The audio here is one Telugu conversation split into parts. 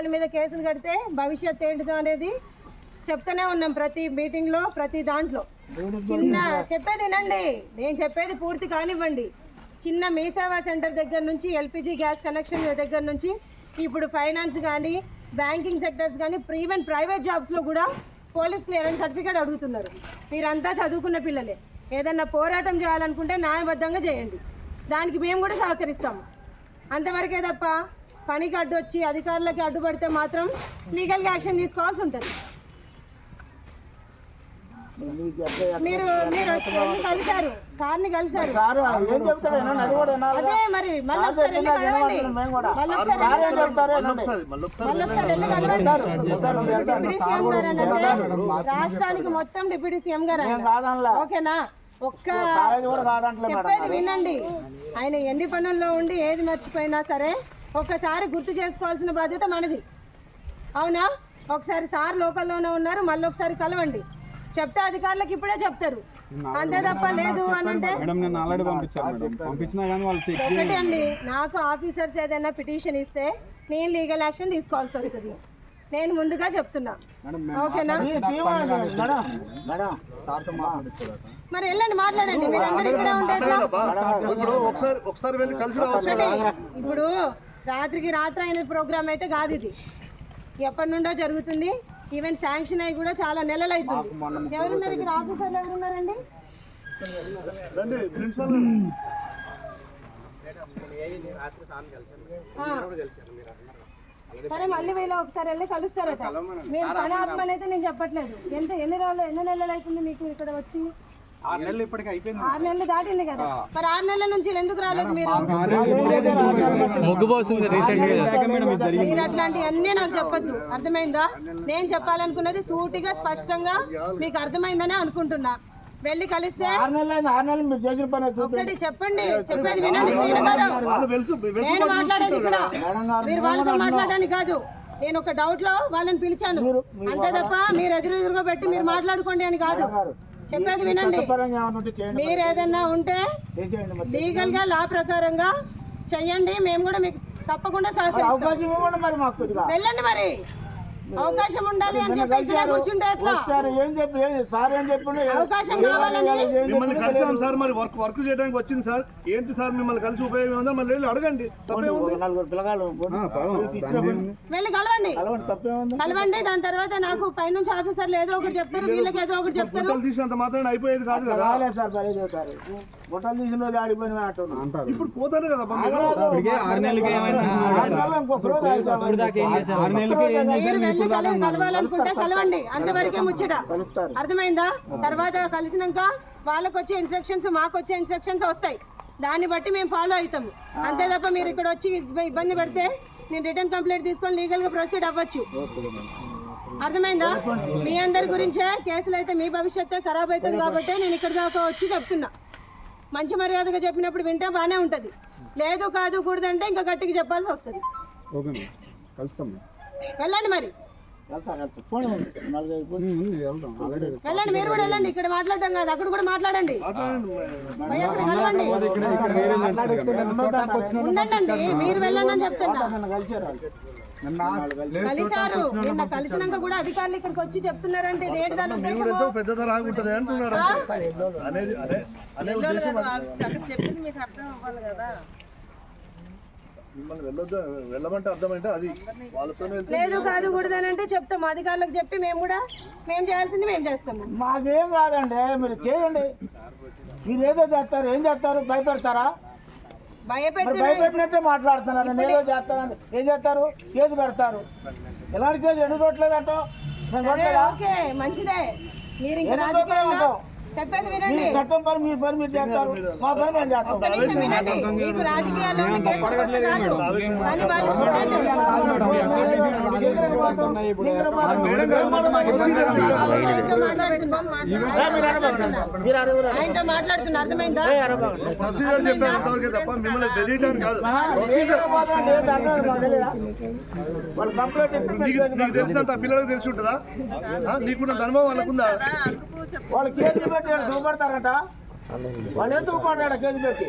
పిల్లల మీద కేసులు కడితే భవిష్యత్ ఏంటిదో అనేది చెప్తూనే ఉన్నాం ప్రతి మీటింగ్లో ప్రతి దాంట్లో. చిన్న చెప్పేది వినండి. నేను చెప్పేది పూర్తి కానివ్వండి. చిన్న మీ సేవా సెంటర్ దగ్గర నుంచి ఎల్పిజి గ్యాస్ కనెక్షన్ దగ్గర నుంచి ఇప్పుడు ఫైనాన్స్ కానీ బ్యాంకింగ్ సెక్టర్స్ కానీ ఈవెన్ ప్రైవేట్ జాబ్స్లో కూడా పోలీస్ క్లియరెన్స్ సర్టిఫికేట్ అడుగుతున్నారు. మీరంతా చదువుకున్న పిల్లలే. ఏదన్నా పోరాటం చేయాలనుకుంటే న్యాయబద్ధంగా చేయండి. దానికి మేము కూడా సహకరిస్తాము. అంతవరకే తప్ప పనికి అడ్డు వచ్చి అధికారులకి అడ్డుపడితే మాత్రం లీగల్గా యాక్షన్ తీసుకోవాల్సి ఉంటుంది. మీరు మీరు వెళ్ళి కలిశారు? సార్ని కలిశారు. సారు ఏం చెప్తాడు? వినండి, అది మరి మళ్ళీ ఒకసారి వెళ్ళి కలవండి. మేము కూడా. మళ్ళీ ఒకసారి సార్ వెళ్ళి డిప్యూటీ సీఎం గారు అని అంటే రాష్ట్రానికి మొత్తం డిప్యూటీ సీఎం గారు ఓకేనా? ఒక్క చెప్పేది వినండి. ఆయన ఎన్ని పనుల్లో ఉండి ఏది మర్చిపోయినా సరే ఒక్కసారి గుర్తు చేసుకోవాల్సిన బాధ్యత మనది. అవునా? ఒకసారి సార్ లోకల్లోనే ఉన్నారు మళ్ళీ ఒకసారి కలవండి. చెప్తే అధికారులకు ఇప్పుడే చెప్తారు. అంతే తప్ప లేదు అని అంటే మేడం. నేను ఆల్రెడీ పంపించాను మేడం. పంపించినా కానీ వాళ్ళు చెక్ ఒకటి అండి నాకు ఆఫీసర్స్ ఏదైనా పిటిషన్ ఇస్తే నేను లీగల్ యాక్షన్ తీసుకోవాల్సి వస్తుంది. నేను ముందుగా చెప్తున్నా. ఓకేనా? మరి వెళ్ళండి మాట్లాడండి. మీరు అందరు ఇక్కడే ఉంటే? ఇప్పుడు రాత్రికి రాత్రి అయిన ప్రోగ్రామ్ అయితే కాదు ఇది. ఎప్పటి నుండో జరుగుతుంది. ఈవెన్ శాంక్షన్ అయ్యి కూడా చాలా నెలలు అవుతుంది ఎవరున్నారు ఇక్కడ? ఆఫీసర్లు ఎవరున్నారండి. సరే మళ్ళీ వీళ్ళు ఒకసారి వెళ్ళి కలుస్తారట. మీరు పని ఆపమని అయితే నేను చెప్పట్లేదు. ఎంత ఎన్ని రోజులు ఎన్ని నెలలు అవుతుంది మీకు ఇక్కడ వచ్చి? ఆరు నెలలు ఇప్పటికి అయిపోయింది ఆరు నెలలు దాటింది కదా. మరి ఆరు నెలల నుంచి వీళ్ళు ఎందుకు రాలేదు మీరు? ముగ్గుపోసింది రీసెంట్గా మేడం ఇది జరిగింది. మీరు అట్లాంటివన్నీ నాకు చెప్పొద్దు. అర్థమైందా? నేను చెప్పాలనుకున్నది సూటిగా స్పష్టంగా మీకు అర్థమైందని అనుకుంటున్నా. వెళ్ళి కలిస్తే ఆరు నెలలు అయింది. ఆరు నెలలు మీరు చేసిన పని చూపి ఒకటి చెప్పండి. చెప్పేది వినండి నేను మాట్లాడేది ఇక్కడ. మీరు వాళ్ళతో మాట్లాడడానికి కాదు. నేను ఒక డౌట్లో వాళ్ళని పిలిచాను. అంతే తప్ప మీరు ఎదురు ఎదురుగా పెట్టి మీరు మాట్లాడుకోండి అని కాదు. చెప్పేది వినండి. మీరు. ఏదన్నా ఉంటే లీగల్గా లా ప్రకారంగా చెయ్యండి. మేము కూడా మీకు తప్పకుండా సహకరిస్తాం. వెళ్ళండి మరి. అవకాశం ఉండాలి అని చెప్పి ఇక్కడే కూర్చుంటే ఎట్లా? వచ్చారు ఏం చెప్పి ఏం సార్ ఏం చెప్పిండు అవకాశం కావాలని మిమ్మల్ని కలిసాం సార్ మరి వర్క్ వర్క్ చేయడానికి వచ్చింది సార్. ఏంటి సార్ మిమ్మల్ని కలిసి ఉపయోగం ఉందా? మళ్ళీ వెళ్ళి అడగండి. తప్పే ఉంది? నలుగురు పిల్లగాళ్ళు పని వెళ్ళి కలవండి. కలవండి తప్పేముంది కలవండి దాని తర్వాత నాకు పైనుంచి ఆఫీసర్లు ఏదో ఒకటి చెప్తారు వీళ్ళకి ఏదో ఒకటి చెప్తారు. గుంటలు తీసినంత మాత్రం అయిపోయేది కాదు కదా? రాలేదు సార్ బలి చెబుతారు గుట్టలు తీసిన రోజు ఆడిపోయిన అంటారు. ఇప్పుడు పోతాను కదా ఆరు నెలలకి ఏమైంది ఆరు నెలలు ఇంకొక రోజు ఆగిపోయాం. ఆరు నెలలకి ఏం చేశారు? కలవాలనుకుంటే కలవండి అంతవరకే ముచ్చట. అర్థమైందా? తర్వాత కలిసినాక వాళ్ళకి వచ్చే ఇన్స్ట్రక్షన్స్ మాకు వచ్చే ఇన్స్ట్రక్షన్స్ వస్తాయి. దాన్ని బట్టి మేము ఫాలో అవుతాము అంతే తప్ప మీరు ఇక్కడ వచ్చి ఇబ్బ- ఇబ్బంది పెడితే నేను రిటర్న్ కంప్లైంట్ తీసుకొని లీగల్గా ప్రొసీడ్ అవ్వచ్చు. అర్థమైందా? మీ అందరి గురించే కేసులు అయితే మీ భవిష్యత్తే ఖరాబ్ అవుతుంది కాబట్టి నేను ఇక్కడ దాకా వచ్చి చెప్తున్నా. మంచి మర్యాదగా చెప్పినప్పుడు వింటే బాగానే ఉంటుంది. లేదు కాదు కూడదంటే ఇంకా గట్టిగా చెప్పాల్సి వస్తుంది. వెళ్ళండి మరి. వెళ్ళండి మీరు కూడా వెళ్ళండి. ఇక్కడ మాట్లాడటం కాదు అక్కడ కూడా మాట్లాడండి. ఉండండి మీరు వెళ్ళండి అని చెప్తున్నా. నన్ను కలిసారు. నిన్న కలిసినాక కూడా అధికారులు ఇక్కడికి వచ్చి చెప్తున్నారంటే ఇది ఏంటి దాని అంటున్నారు. అనేది అదే ఉద్దేశం చెప్పింది మీకు అర్థం అవ్వాలి కదా. మిమ్మల్ని వెళ్ళొద్దు వెళ్ళమంటే అర్థమంటే అది వాళ్ళతోనే వెళ్తే లేదు కాదు కూడదని అంటే చెప్తాము అధికారులకు చెప్పి మేము కూడా మేము చేయాల్సింది మేము చేస్తాము మాకేం కాదండి మీరు చేయండి. మీరు ఏదో చేస్తారు ఏం చేస్తారు భయపెడతారా? మరి భయపెట్టినట్టే మాట్లాడుతున్నారు. నేను ఏదో చేస్తానని. ఏం చేస్తారు? కేసు పెడతారు. ఎలాంటి కేసు ఎందుకు కొట్టలేదంటో నేను సరే, కొట్టలేదా ఓకే మంచిదే. మీరు ఇంకా రాజకీయాల్లో? చెప్పేది మీ వినండి చట్టం పని మీ పని మీరు చేస్తారు మా పని మేము చేస్తాం ఒక్క నిమిషం వినండి మీకు రాజకీయాల్లో ఉన్న కేసు కొత్త కాదు కానీ వాళ్ళు స్టూడెంట్ మీరు అడుగురు ఆయనతో మాట్లాడుతున్నా అర్థమైందా ప్రొసీజర్ చెప్పారు అంతవరకే తప్ప మిమ్మల్ని తెలియటానికి కాదు వాళ్ళు కంప్లైంట్ ఇస్తే మేము నీకు నీకు తెలిసినంత పిల్లలకు తెలిసి ఉంటుందా నీకున్నంత అనుభవం వాళ్ళకుందా వాళ్ళు కేసులు పెట్టి ఈడ చూపెడతారట వాళ్ళు ఎందుకు పడ్డాడు కేసు పెట్టి?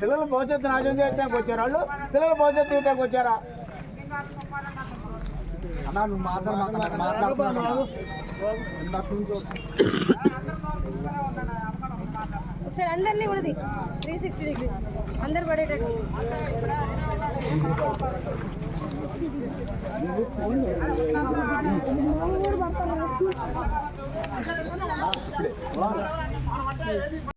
పిల్లలు భవిష్యత్తు నాశనం చేయడానికి వచ్చారు వాళ్ళు? పిల్లల భవిష్యత్తు ఇవ్వడానికి వచ్చారా? అన్నా నువ్వు మాట్లాడు మాట్లాడుతున్నావు. ఒకసారి అందరినీ కూడా త్రీ సిక్స్టీ డిగ్రీస్ అందరు పడేటట్టు.